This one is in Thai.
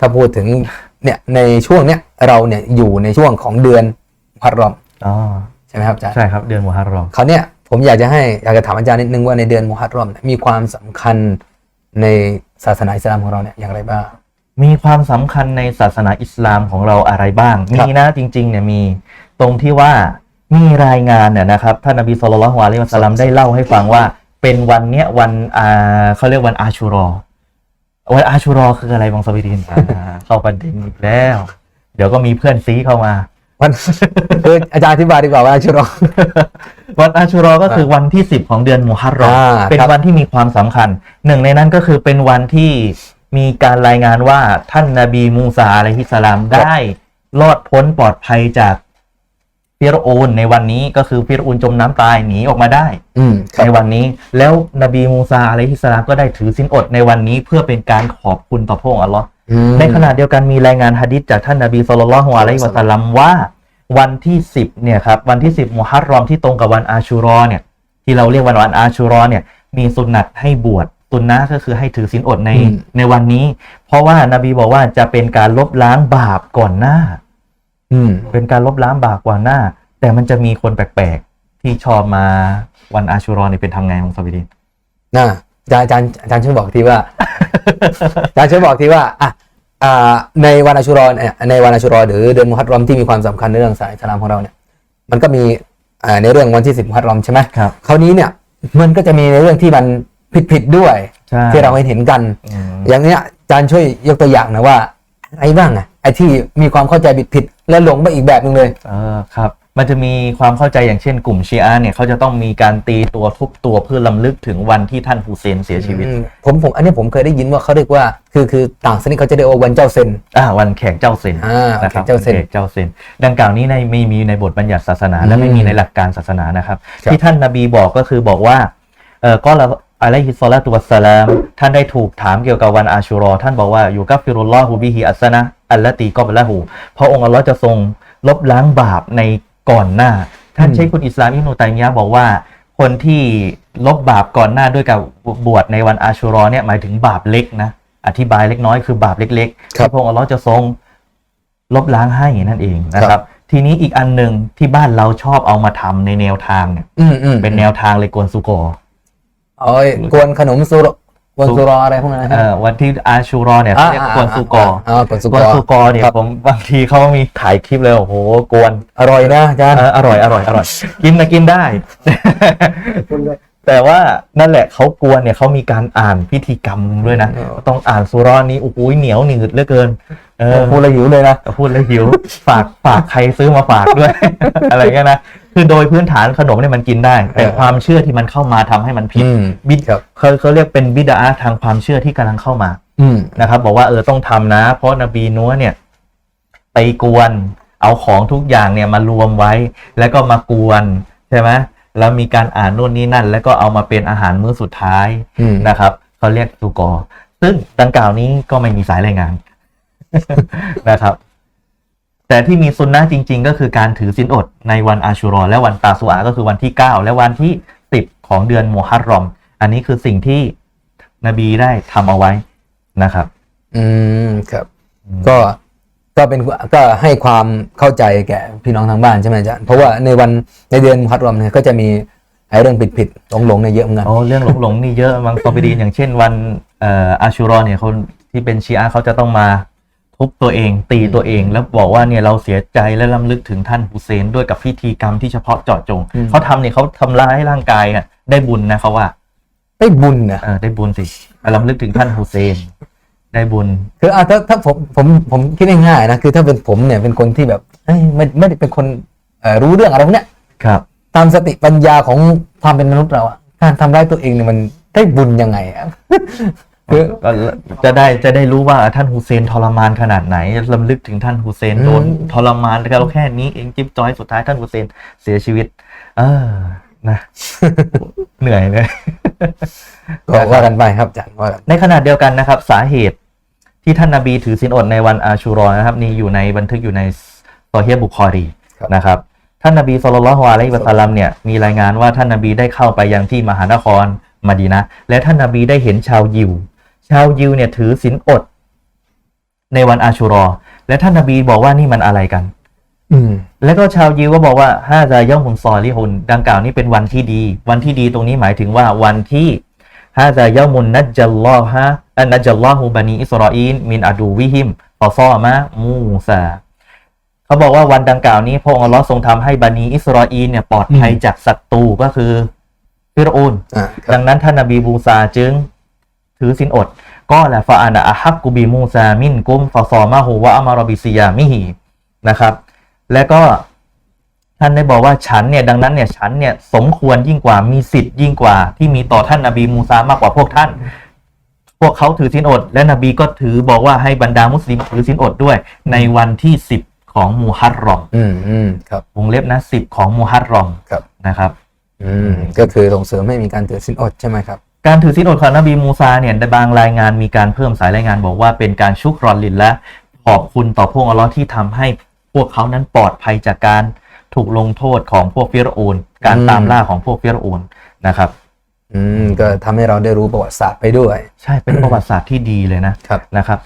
ถ้าพูดถึงเนี่ยในช่วงเนี้ยเราเนี่ยอยู่ในช่วงของเดือนมุฮัรรอมอ๋อใช่ไหมครับอาจารย์ใช่ครับเดือนมุฮัรรอมคราวเนี้ยผมอยากจะให้อยากจะถามอาจารย์นิดนึงว่าในเดือนมุฮัรรอมเนี่ยมีความสำคัญในศาสนาอิสลามของเราเนี่ยอย่างไรบ้าง มีความสำคัญในศาสนาอิสลามของเราอะไรบ้างครับมีนะจริงๆเนี่ยมีตรงที่ว่ามีรายงานเนี่ยนะครับท่านนบีสุลต่านละฮ์อะลัยฮิวะสัลลัมได้เล่าให้ฟังว่า เป็นวันเนี้ยวันอ่าเขาเรียกวันอาชูรอ วันอาชูรอคืออะไรบางสวิรินอ่าเข้าประเด็นอีกแล้ว เดี๋ยวก็มีเพื่อนซีเข้ามา วันคืออาจารย์อธิบายดีกว่าว่าชุรอ วันอาชูรอก็คือวันที่10ของเดือนมุฮัรรอมอ่าเป็นครับ วันที่มีความสำคัญ หนึ่งในนั้นก็คือเป็นวันที่มีการรายงานว่าท่านนบีมูซาอะลัยฮิสสลามได้ รอดพ้นปลอดภัยจาก ฟิรโอนในวันนี้ก็คือฟิรโอนจมน้ำตายหนีออกมาได้ อืมครัในบวันนี้ แล้วนบีมูซาอะลัยฮิสสลามก็ได้ถือสินอดในวันนี้เพื่อเป็นการขอบคุณต่อพระองค์อัลลอฮ์อืมในขณะเดียวกันมีรายงานฮะดิษจากท่านนบีสุลต่านละฮ์อะลัยฮิวะสัลลัมว่า วันที่สิบเนี่ยครับวันที่สิบมุฮัรรอมที่ตรงกับวันอาชูรอเนี่ย ที่เราเรียกวันวันอาชูรอเนี่ย มีสุนนัตให้บวชสุนนะก็คือให้ถือศีลอดในอืมในวันนี้ เพราะว่านบีบอกว่าจะเป็นการลบล้างบาปก่อนหน้า อืมเป็นการลบล้างบาปก่อนหน้า แต่มันจะมีคนแปลกๆ ที่ชอบมาวันอาชูรอเนี่ยเป็นทำไงของสวีเดนนะอาจารย์อาจารย์อาจารย์ช่วยบอกทีว่าอาจารย์ช่วยบอกทีว่าอะอ่าในวันอาชุรอเนี่ยในวันอาชุรอหรือเดือนมุฮัรรอมที่มีความสำคัญในเรื่องสายอิสลามของเราเนี่ย มันก็มีอ่าในเรื่องวันที่สิบมุฮัรรอมใช่ไหมครับคราวนี้เนี่ยมันก็จะมีในเรื่องที่มันผิดผิดๆด้วยใช่ที่เราเห็นเห็นกันอืมอย่างเนี้ยอาจารย์ช่วยยกตัวอย่างหนะว่าไอ้บ้างอะไอ้ที่มีความเข้าใจผิดผิดๆ และหลงไปอีกแบบหนึ่งเลยเออครับ มันจะมีความเข้าใจอย่างเช่นกลุ่มชีอะห์เนี่ยเขาจะต้องมีการตีตัวทุบตัวเพื่อลำลึกถึงวันที่ท่านฮุเซนเสียชีวิต อืมผมผมอันนี้ผมเคยได้ยินว่าเขาเรียกว่า คือคือต่างชนิดเขาจะเรียกว่าวันเจ้าเซน อ่าวันแขกเจ้าเซนอ่าวันนะแขครับกเจ้าเซนวันแขกเจ้าเซนดังกล่าวนี้ในไม่มีในบทบัญญัติศาสนา และอืมไม่มีในหลักการศาสนานะครับ ครับ ที่ท่านนบีบอกก็คือบอกว่าเออก็ละอะลัยฮิสซอลาตุวัสสลาม ท่านได้ถูกถามเกี่ยวกับวันอาชูรอ ท่านบอกว่าอยู่กับฟิรุลลอฮูบิฮิอัสซะนะ อัลละตีกอบละหูพระองค์อัลลอฮ์จะทรงลบล้างบาปในก่อนหน้า ท่านอืมเชคคุณอิสลามอิบนุตัยมียะห์บอกว่า คนที่ลบบาปก่อนหน้าด้วยกับบวชในวันอาชูรอเนี่ยหมายถึงบาปเล็กนะ อธิบายเล็กน้อยคือบาปเล็กๆครับที่พระองค์อัลลอฮ์จะทรงลบล้างให้นั่นเองนะคครัรับบทีนี้อีกอันหนึ่งที่บ้านเราชอบเอามาทำในแนวทางเนี่ยอืมอืมเป็นแนวทางเลยกวนสุโกอโอ้ยกวนขนมสุรก วนสุรออะไรพวกนั้นนะคเอ่รับอวันที่อาชูรอเนี่ยเขาเรียกกวนสุโกออ่ากวนสุกกวนอสุโกอเนี่ยครับผมบางทีเขามีถ่ายคลิปเลยโอ้โหกวนอร่อยนะอาจารย์เอออร่อยอร่อยอร่อย กินนะกินได้ แต่ว่านั่นแหละเขากวนเนี่ยเขามีการอ่านพิธีกรรมด้วยนะอ๋อต้องอ่านสุรอนี้โอ้โหเหนียวหนืดเหลือเกินเออพูดแล้วหิวเลยนะพูดแล้วหิว ฝากฝากใครซื้อมาฝากด้วย อะไรเงี้ยนะ คือโดยพื้นฐานขนมเนี่ยมันกินได้ แต่เออความเชื่อที่มันเข้ามาทำให้มันผิดอืมบิดครับเขาเขาเรียกเป็นบิดาทางความเชื่อที่กำลังเข้ามาอืมนะครับ บอกว่าเออต้องทำนะ เพราะนบีนัวเนี่ย ไปกวน เอาของทุกอย่างเนี่ยมารวมไว้ แล้วก็มากวนใช่ไหมแล้วมีการอ่านนู่นนี่นั่น แล้วก็เอามาเป็นอาหารมื้อสุดท้ายอืมนะครับเขาเรียกสุกอซึ่งดังกล่าวนี้ก็ไม่มีสายรายงานนะครับ แต่ที่มีซุนนะห์จริง ๆ ก็คือการถือศีลอดในวันอาชูรอและวันตาสุอาก็คือวันที่ 9 และวันที่ 10 ของเดือนมุฮัรรอม อันนี้คือสิ่งที่นบีได้ทำเอาไว้นะครับ อืมครับอืมก็ก็เป็นก็ให้ความเข้าใจแก่พี่น้องทางบ้านใช่ไหมอาจารย์เพราะว่าในวันในเดือนมุฮัรรอมเนี่ยก็จะมีไอ้เรื่องผิดผิดหลงหลงๆเนี่ยเยอะเหมือนกันโอ้เรื่องหลงๆนี่เยอะบางซอบิดีนอย่างเช่นวันเอ่ออาชูรอเนี่ยคนที่เป็นชีอะห์เขาจะต้องมา ทุบตัวเองตีตัวเองแล้วบอกว่าเนี่ยเราเสียใจและลำลึกถึงท่านฮุเซนด้วยกับพิธีกรรมที่เฉพาะเจาะจงอืมเขาทำเนี่ยเขาทำร้ายร่างกายอะได้บุญนะเขาว่าได้บุญนะเออได้บุญสิลำลึกถึงท่านฮุเซน ได้บุญคืออะถ้าถ้าผมผมผมคิดง่ายๆนะคือถ้าเป็นผมเนี่ยเป็นคนที่แบบเอ้ยไม่ไม่ได้เป็นคนเอ่อรู้เรื่องอะไรพวกเนี้ยครับ ตามสติปัญญาของความเป็นมนุษย์เราอะการทำร้ายตัวเองเนี่ยมันได้บุญยังไงอะ คือก็จะได้จะได้รู้ว่าท่านฮุเซนทรมานขนาดไหนลำลึกถึงท่านฮุเซนอืมโดนทรมานแล้วแค่นี้เองจิ๊บจอยสุดท้ายท่านฮุเซนเสียชีวิต เออนะเหนื่อยเลยก็ว่ากันไปครับอาจารย์ว่ากันในขณะเดียวกันนะครับ สาเหตุที่ท่านนาบีถือศีลอดในวันอาชูรอนะครับ นี่อยู่ในบันทึกอยู่ในซอฮีฮ์บุคอรีนะครับ ท่านนาบีสุลต่านละฮ์อะลัยฮิวะสัลลัมเนี่ยมีรายงานว่าท่านนาบีได้เข้าไปยังที่มหานครมาดีนะห์และท่านนาบีได้เห็นชาวยิว ชาวยิวเนี่ยถือศีลอด ในวันอาชูรอ และท่านนบีบอกว่านี่มันอะไรกัน อืม แล้วก็ชาวยิวก็บอกว่าฮาซาย่อมมุนซอลิฮุนดังกล่าวนี้เป็นวันที่ดี วันที่ดีตรงนี้หมายถึงว่าวันที่ฮาซาย่อมมุนนัจจัลลอฮะอันนัจจัลลอฮูบันีอิสราอีนมินอาดูวิฮิมฟอซอมะมูซาเขาบอกว่าวันดังกล่าวนี้พระองค์อัลลอฮ์ทรงทำให้บันีอิสราอีนเนี่ยปลอดภัยอืมจากศัตรูก็คือฟิรโอนอ่าคดัรับงนั้นท่านนบีมูซาจึง ถือสินอดก็แหละฟาอานะอะฮักกุบีมูซามินกุมฟาซอมาหูวะอามารอบิซิยามิฮีนะครับ และก็ท่านได้บอกว่าฉันเนี่ยดังนั้นเนี่ยฉันเนี่ยสมควรยิ่งกว่ามีสิทธิ์ยิ่งกว่าที่มีต่อท่านนบีมูซามากกว่าพวกท่าน พวกเขาถือสินอด และนบีก็ถือบอกว่าให้บรรดามุสลิมถือสินอดด้วย ในวันที่สิบของมูฮัรรอมอืมอืมครับวงเล็บนะสิบของมูฮัรรอมครับนะครับ อืมก็คือส่งเสริมให้มีการถือสินอดใช่ไหมครับ การถือศีลอดของนบีมูซาเนี่ยในบางรายงานมีการเพิ่มสายรายงานบอกว่าเป็นการชุกรอนลินและขอบคุณต่อพวกอัลลอฮ์ที่ทำให้พวกเขานั้นปลอดภัยจากการถูกลงโทษของพวกฟิรโอนการอืมตามล่าของพวกฟิรโอนนะครับ อืมก็ทำให้เราได้รู้ประวัติศาสตร์ไปด้วย ใช่เป็นประวัติศาสตร์ที่ดีเลยนะครับนะครับ